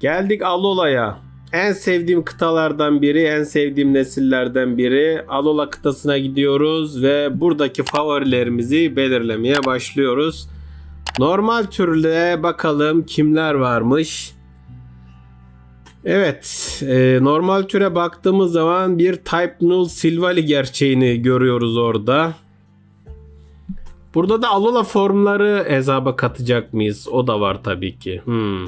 Geldik Alola'ya. En sevdiğim kıtalardan biri, en sevdiğim nesillerden biri. Alola kıtasına gidiyoruz ve buradaki favorilerimizi belirlemeye başlıyoruz. Normal türde bakalım kimler varmış. Evet, e, normal türe baktığımız zaman bir Type Null Silvally gerçeğini görüyoruz orada. Burada da Alola formları hesaba katacak mıyız? O da var tabii ki. Hmm.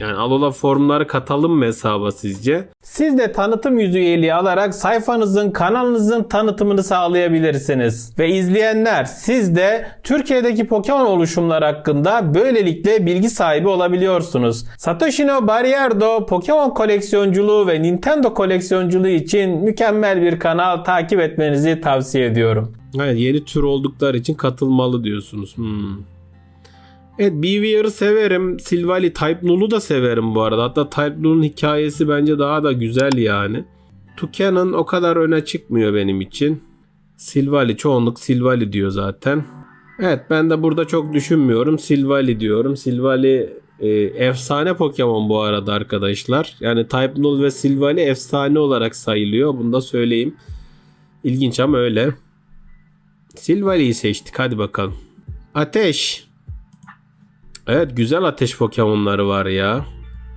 Yani Alola formları katalım mı hesaba sizce? Siz de tanıtım yüzü üyeliği alarak sayfanızın, kanalınızın tanıtımını sağlayabilirsiniz. Ve izleyenler siz de Türkiye'deki Pokemon oluşumları hakkında böylelikle bilgi sahibi olabiliyorsunuz. Satoshi no Barrierdo Pokemon koleksiyonculuğu ve Nintendo koleksiyonculuğu için mükemmel bir kanal takip etmenizi tavsiye ediyorum. Evet, yeni tür oldukları için katılmalı diyorsunuz. Hmm. Evet Bewear'ı severim. Silvally Type Null'u da severim bu arada. Hatta Type Null'un hikayesi bence daha da güzel yani. Toucannon o kadar öne çıkmıyor benim için. Silvally çoğunluk Silvally diyor zaten. Evet ben de burada çok düşünmüyorum. Silvally diyorum. Silvally e, efsane Pokemon bu arada arkadaşlar. Yani Type Null ve Silvally efsane olarak sayılıyor. Bunu da söyleyeyim. İlginç ama öyle. Silvally'yi seçtik. Hadi bakalım. Ateş. Evet güzel ateş Pokemon'ları var ya.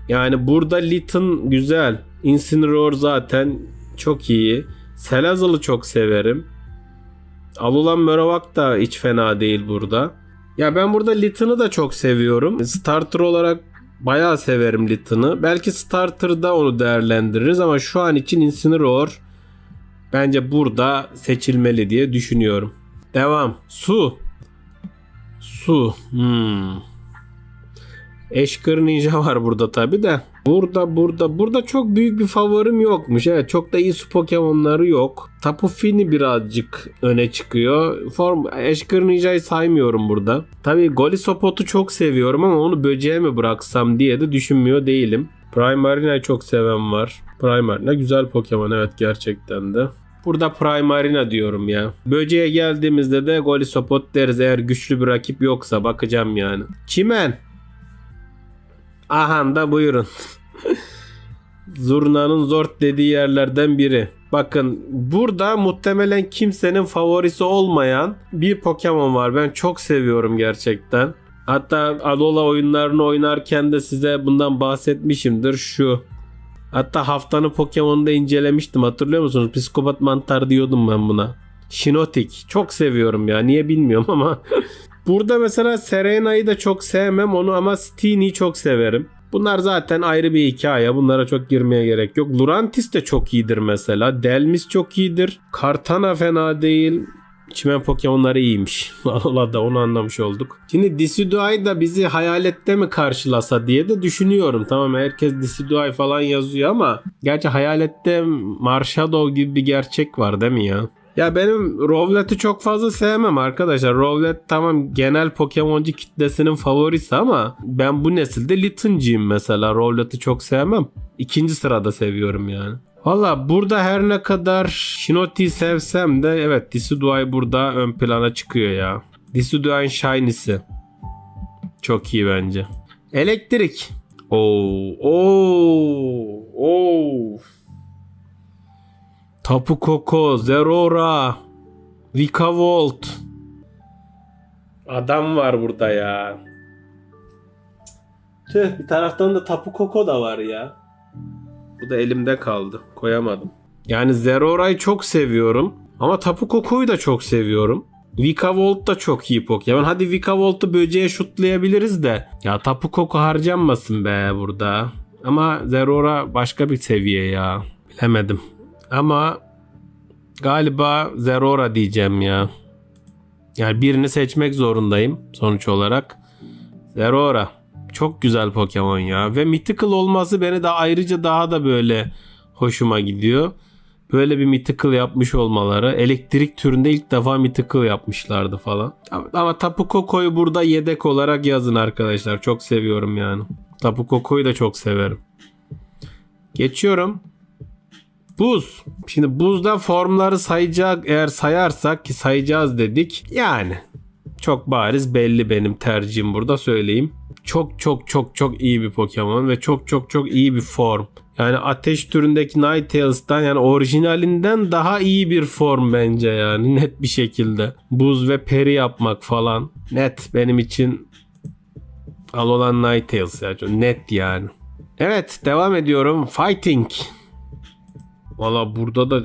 Yani burada Litten güzel. Incineroar zaten çok iyi. Selazıl'ı çok severim. Alolan Marowak da hiç fena değil burada. Ya ben burada Litten'ı da çok seviyorum. Starter olarak bayağı severim Litten'ı. Belki Starter'da onu değerlendiririz ama şu an için Incineroar bence burada seçilmeli diye düşünüyorum. Devam. Su. Su. Hmm. Eşkır Ninja var burada tabi de. Burada burada burada çok büyük bir favorim yokmuş. Evet çok da iyi su Pokemon'ları yok. Tapu Fini birazcık öne çıkıyor. Form Eşkır Ninja'yı saymıyorum burada. Tabi Golisopot'u çok seviyorum ama onu böceğe mi bıraksam diye de düşünmüyor değilim. Primarina'yı çok seven var. Primarina güzel Pokemon evet gerçekten de. Burada Primarina diyorum ya. Böceğe geldiğimizde de Golisopot deriz eğer güçlü bir rakip yoksa bakacağım yani. Çimen. Aha da buyurun. Zurna'nın zort dediği yerlerden biri. Bakın burada muhtemelen kimsenin favorisi olmayan bir Pokemon var. Ben çok seviyorum gerçekten. Hatta Alola oyunlarını oynarken de size bundan bahsetmişimdir. Şu Hatta haftanın Pokemon'da incelemiştim hatırlıyor musunuz? Psikopat mantar diyordum ben buna. Shinotik. Çok seviyorum ya. Niye bilmiyorum ama. Burada mesela Serena'yı da çok sevmem onu ama Steeny'i çok severim. Bunlar zaten ayrı bir hikaye. Bunlara çok girmeye gerek yok. Lurantis de çok iyidir mesela. Delmis çok iyidir. Kartana fena değil. Çimen Pokemon'ları iyiymiş. Allah da onu anlamış olduk. Şimdi Decidueye da bizi hayalette mi karşılasa diye de düşünüyorum. Tamam herkes Decidueye falan yazıyor ama gerçi hayalette Marshadow gibi bir gerçek var değil mi ya? Ya benim Rowlet'i çok fazla sevmem arkadaşlar. Rowlet tamam genel Pokemoncu kitlesinin favorisi ama ben bu nesilde Litten'ciyim mesela. Rowlet'i çok sevmem. İkinci sırada seviyorum yani. Valla burada her ne kadar Shinoti'yi sevsem de evet Decidueye burada ön plana çıkıyor ya. Decidueye'in Shiny'si. Çok iyi bence. Elektrik. Oo, oo, oo. Tapu Koko, Zerora, Vikavolt. Adam var burada ya. Tüh bir taraftan da Tapu Koko da var ya. Bu da elimde kaldı. Koyamadım. Yani Zerora'yı çok seviyorum. Ama Tapu Koko'yu da çok seviyorum. Vikavolt da çok iyi Pokemon. Hadi Vikavolt'u böceğe şutlayabiliriz de. Ya Tapu Koko harcanmasın be burada. Ama Zerora başka bir seviye ya. Bilemedim. Ama galiba Zerora diyeceğim ya. Yani birini seçmek zorundayım sonuç olarak. Zerora. Çok güzel Pokemon ya. Ve Mythical olması beni de ayrıca daha da böyle hoşuma gidiyor. Böyle bir Mythical yapmış olmaları. Elektrik türünde ilk defa Mythical yapmışlardı falan. Ama, Tapu Koko'yu burada yedek olarak yazın arkadaşlar. Çok seviyorum yani. Tapu Koko'yu da çok severim. Geçiyorum. Buz. Şimdi buzda formları sayacak eğer sayarsak ki sayacağız dedik. Yani çok bariz belli benim tercihim burada söyleyeyim. çok çok çok çok iyi bir Pokemon ve çok çok çok iyi bir form. Yani ateş türündeki Ninetales yani orijinalinden daha iyi bir form bence yani net bir şekilde. Buz ve peri yapmak falan net benim için al olan Ninetales ya çok net yani. Evet devam ediyorum. Fighting. Valla burada da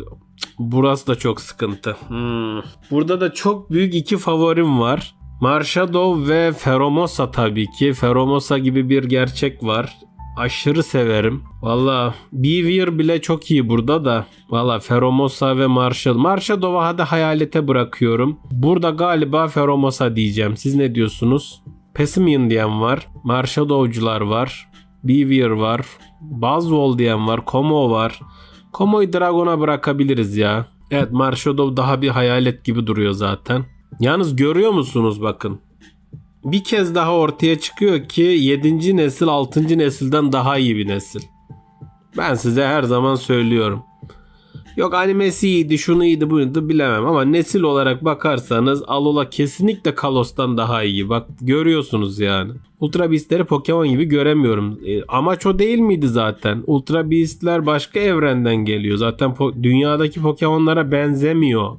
burası da çok sıkıntı. Hmm. Burada da çok büyük iki favorim var. Marshadow ve Feromosa tabii ki. Feromosa gibi bir gerçek var. Aşırı severim. Valla Beaver bile çok iyi burada da. Valla Feromosa ve Marshall. Marshadow'u hadi hayalete bırakıyorum. Burada galiba Feromosa diyeceğim. Siz ne diyorsunuz? Pessimian diyen var. Marshadow'cular var. Beaver var. Buzzwole diyen var. Komo var. Komo'yu Dragon'a bırakabiliriz ya. Evet Marshadow daha bir hayalet gibi duruyor zaten. Yalnız görüyor musunuz bakın. Bir kez daha ortaya çıkıyor ki 7. nesil 6. nesilden daha iyi bir nesil. Ben size her zaman söylüyorum. Yok animesi iyiydi, şunu iyiydi, buydu bilemem ama nesil olarak bakarsanız Alola kesinlikle Kalos'tan daha iyi. Bak görüyorsunuz yani. Ultra Beast'leri Pokemon gibi göremiyorum. E, amaç o değil miydi zaten? Ultra Beast'ler başka evrenden geliyor. Zaten po- dünyadaki Pokemon'lara benzemiyor.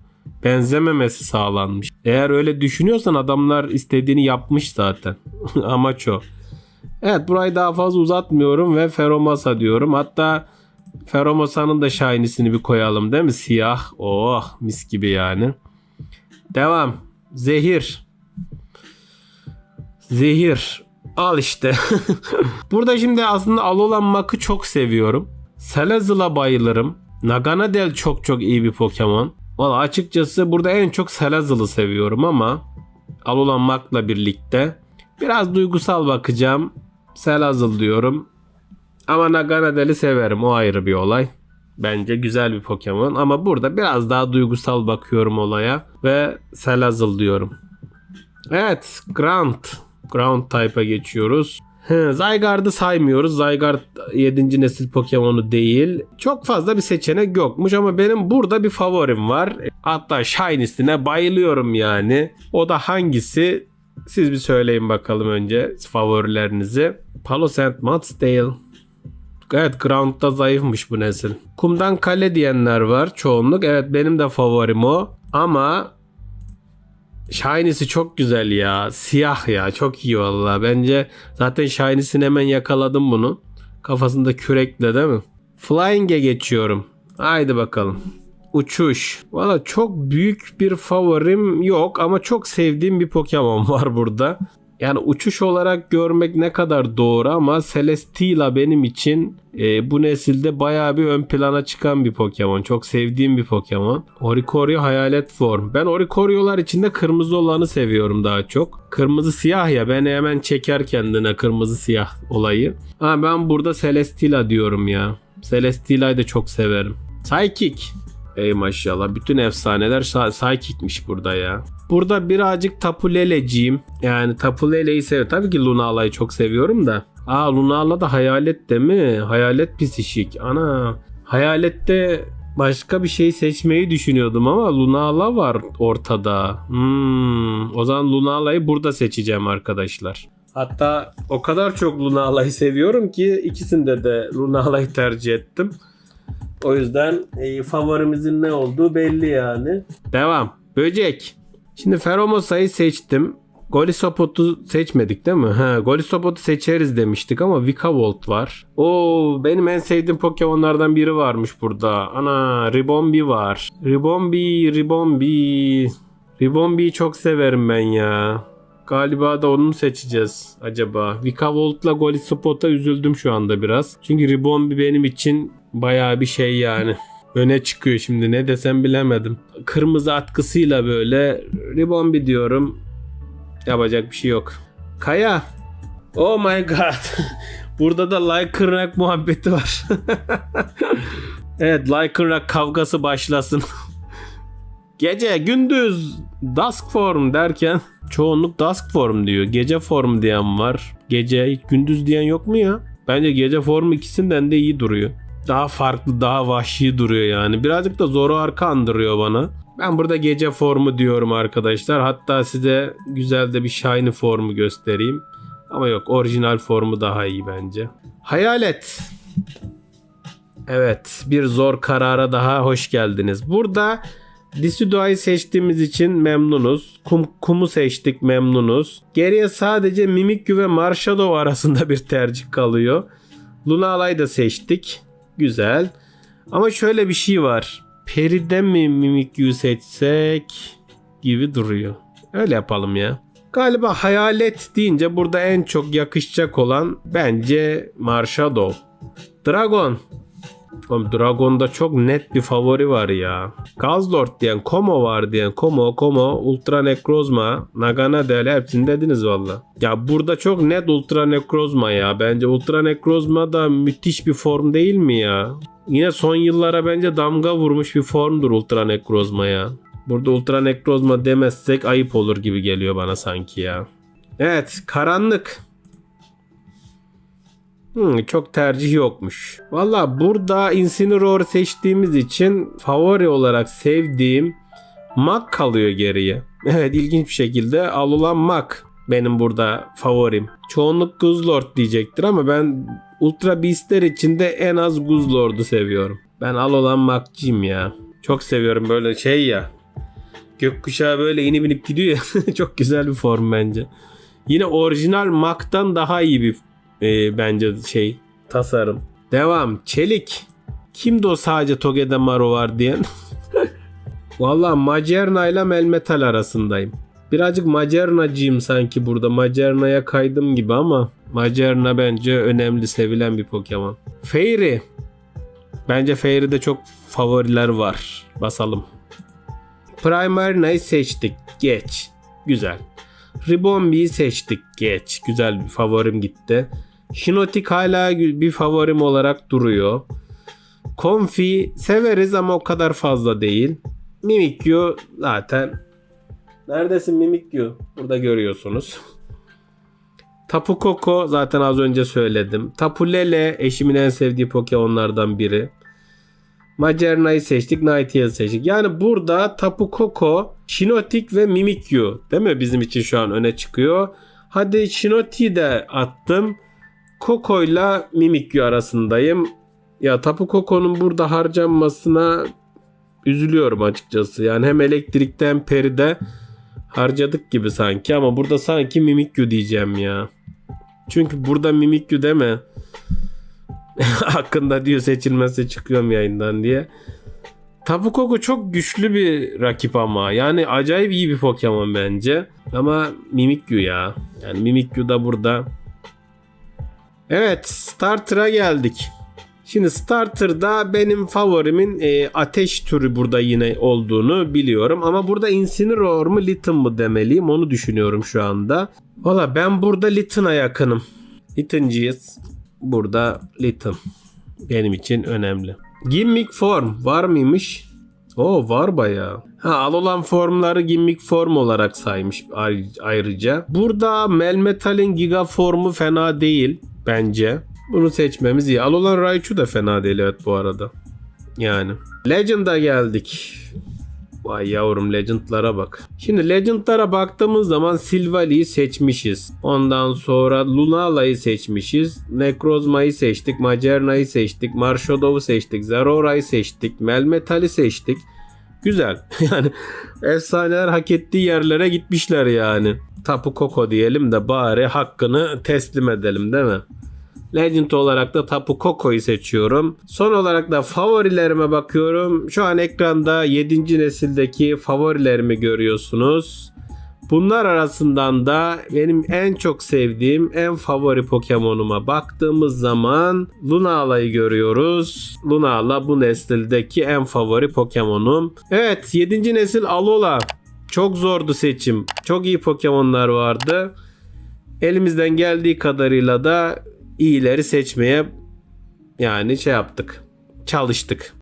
Benzememesi sağlanmış. Eğer öyle düşünüyorsan adamlar istediğini yapmış zaten. amaç o. Evet burayı daha fazla uzatmıyorum ve Feromasa diyorum. Hatta Feromosa'nın da shiny'sini bir koyalım değil mi? Siyah. Oh mis gibi yani. Devam. Zehir. Zehir. Al işte. Burada şimdi aslında Alolan Mak'ı çok seviyorum. Salazzle'a bayılırım. Naganadel çok çok iyi bir Pokemon. Valla açıkçası burada en çok Salazzle'ı seviyorum ama Alolan Mak'la birlikte biraz duygusal bakacağım. Salazzle diyorum. Ama Naganadel'i severim. O ayrı bir olay. Bence güzel bir Pokemon ama burada biraz daha duygusal bakıyorum olaya ve Salazzle diyorum. Evet, Ground. Ground type'a geçiyoruz. Zygarde'ı saymıyoruz. Zygarde 7. nesil Pokemon'u değil. Çok fazla bir seçenek yokmuş ama benim burada bir favorim var. Hatta Shiny'sine bayılıyorum yani. O da hangisi? Siz bir söyleyin bakalım önce favorilerinizi. Palos and Mudsdale. Evet Ground'da zayıfmış bu nesil. Kumdan kale diyenler var çoğunluk. Evet benim de favorim o. Ama Shiny'si çok güzel ya. Siyah ya. Çok iyi valla. Bence zaten Shiny'sini hemen yakaladım bunu. Kafasında kürekle değil mi? Flying'e geçiyorum. Haydi bakalım. Uçuş. Valla çok büyük bir favorim yok ama çok sevdiğim bir Pokemon var burada. Yani uçuş olarak görmek ne kadar doğru ama Celesteela benim için e, bu nesilde bayağı bir ön plana çıkan bir Pokemon. Çok sevdiğim bir Pokemon. Oricorio hayalet form. Ben Oricorio'lar içinde kırmızı olanı seviyorum daha çok. Kırmızı siyah ya beni hemen çeker kendine kırmızı siyah olayı. Ha ben burada Celesteela diyorum ya. Celesteela'yı da çok severim. Psychic. Ey maşallah bütün efsaneler Sa- Psychic'miş burada ya. Burada birazcık Tapu Lele'ciyim. Yani Tapu Lele'yi seviyorum. Tabii ki Lunala'yı çok seviyorum da. Aa Lunala da hayalet değil mi? Hayalet pisişik. Ana hayalette başka bir şey seçmeyi düşünüyordum ama Lunala var ortada. Hmm, o zaman Lunala'yı burada seçeceğim arkadaşlar. Hatta o kadar çok Lunala'yı seviyorum ki ikisinde de Lunala'yı tercih ettim. O yüzden e, favorimizin ne olduğu belli yani. Devam. Böcek. Şimdi Feromosa'yı seçtim. Golisopot'u seçmedik değil mi? Ha, Golisopot'u seçeriz demiştik ama Vikavolt var. Oo, benim en sevdiğim Pokemon'lardan biri varmış burada. Ana, Ribombi var. Ribombi, Ribombi. Ribombi'yi çok severim ben ya. Galiba da onu mu seçeceğiz acaba? Vikavolt'la Golisopot'a üzüldüm şu anda biraz. Çünkü Ribombi benim için bayağı bir şey yani. Öne çıkıyor şimdi ne desem bilemedim. Kırmızı atkısıyla böyle Ribombi diyorum. Yapacak bir şey yok. Kaya. Oh my god. Burada da Lycanroc muhabbeti var. evet Lycanroc kavgası başlasın. Gece gündüz dusk form derken çoğunluk dusk form diyor. Gece form diyen var. Gece gündüz diyen yok mu ya? Bence gece form ikisinden de iyi duruyor. Daha farklı, daha vahşi duruyor yani. Birazcık da Zoro arka andırıyor bana. Ben burada gece formu diyorum arkadaşlar. Hatta size güzel de bir shiny formu göstereyim. Ama yok orijinal formu daha iyi bence. Hayalet. Evet bir zor karara daha hoş geldiniz. Burada Decidue'yu seçtiğimiz için memnunuz. Kum, Kum'u seçtik memnunuz. Geriye sadece Mimikyu ve Marshadow arasında bir tercih kalıyor. Lunala'yı da seçtik. Güzel. Ama şöyle bir şey var. Peri'den mi Mimikyu'yu seçsek gibi duruyor. Öyle yapalım ya. Galiba hayalet deyince burada en çok yakışacak olan bence Marshadow. Dragon. Oğlum Dragon'da çok net bir favori var ya. Gazlord diyen, Komo var diyen, Komo, Komo, Ultra Necrozma, Nagana del hepsini dediniz valla. Ya burada çok net Ultra Necrozma ya. Bence Ultra Necrozma da müthiş bir form değil mi ya? Yine son yıllara bence damga vurmuş bir formdur Ultra Necrozma ya. Burada Ultra Necrozma demezsek ayıp olur gibi geliyor bana sanki ya. Evet, karanlık. Hmm, çok tercih yokmuş. Valla burada Incineroar seçtiğimiz için favori olarak sevdiğim Mak kalıyor geriye. Evet ilginç bir şekilde Alolan Mak benim burada favorim. Çoğunluk Guzlord diyecektir ama ben Ultra Beast'ler içinde en az Guzlord'u seviyorum. Ben Alolan Mak'cıyım ya. Çok seviyorum böyle şey ya. Gökkuşağı böyle inip inip gidiyor ya. Çok güzel bir form bence. Yine orijinal Mac'tan daha iyi bir e, bence şey tasarım. Devam. Çelik. Kimdi o sadece Togedemaru var diyen? Valla Macerna ile Melmetal arasındayım. Birazcık Macerna'cıyım sanki burada. Macerna'ya kaydım gibi ama Macerna bence önemli sevilen bir Pokemon. Fairy. Bence Fairy'de çok favoriler var. Basalım. Primarina'yı seçtik. Geç. Güzel. Ribomb'yi seçtik. Geç. Güzel bir favorim gitti. Shinotik hala bir favorim olarak duruyor. Konfi severiz ama o kadar fazla değil. Mimikyu zaten. Neredesin Mimikyu? Burada görüyorsunuz. Tapu Koko zaten az önce söyledim. Tapu Lele eşimin en sevdiği Pokemon'lardan biri. Macerna'yı seçtik, Nightingale seçtik. Yani burada Tapu Koko, Shinotik ve Mimikyu değil mi bizim için şu an öne çıkıyor. Hadi Shinotik'i de attım. Koko'yla Mimikyu arasındayım. Ya Tapu Koko'nun burada harcanmasına üzülüyorum açıkçası. Yani hem elektrikte hem peride harcadık gibi sanki ama burada sanki Mimikyu diyeceğim ya. Çünkü burada Mimikyu deme. Hakkında diyor seçilmezse çıkıyorum yayından diye. Tapu Koko çok güçlü bir rakip ama. Yani acayip iyi bir Pokemon bence. Ama Mimikyu ya. Yani Mimikyu da burada. Evet Starter'a geldik. Şimdi Starter'da benim favorimin e, ateş türü burada yine olduğunu biliyorum. Ama burada Incineroar mı Litten mı demeliyim onu düşünüyorum şu anda. Valla ben burada Litten'a yakınım. Littencıyız. Burada Litten. Benim için önemli. Gimmick form var mıymış? O var bayağı. Ha al olan formları gimmick form olarak saymış ay- ayrıca. Burada Melmetal'in giga formu fena değil bence. Bunu seçmemiz iyi. Al olan Raichu da fena değil evet bu arada. Yani. Legend'a geldik. Vay yavrum Legend'lara bak. Şimdi Legend'lara baktığımız zaman Silvali'yi seçmişiz. Ondan sonra Lunala'yı seçmişiz. Necrozma'yı seçtik. Macerna'yı seçtik. Marshadow'u seçtik. Zerora'yı seçtik. Melmetal'i seçtik. Güzel. Yani efsaneler hak ettiği yerlere gitmişler yani. Tapu Koko diyelim de bari hakkını teslim edelim değil mi? Legend olarak da Tapu Koko'yu seçiyorum. Son olarak da favorilerime bakıyorum. Şu an ekranda 7. nesildeki favorilerimi görüyorsunuz. Bunlar arasından da benim en çok sevdiğim en favori Pokemon'uma baktığımız zaman Lunala'yı görüyoruz. Lunala bu nesildeki en favori Pokemon'um. Evet 7. nesil Alola. Çok zordu seçim. Çok iyi Pokemon'lar vardı. Elimizden geldiği kadarıyla da iyileri seçmeye yani şey yaptık. Çalıştık.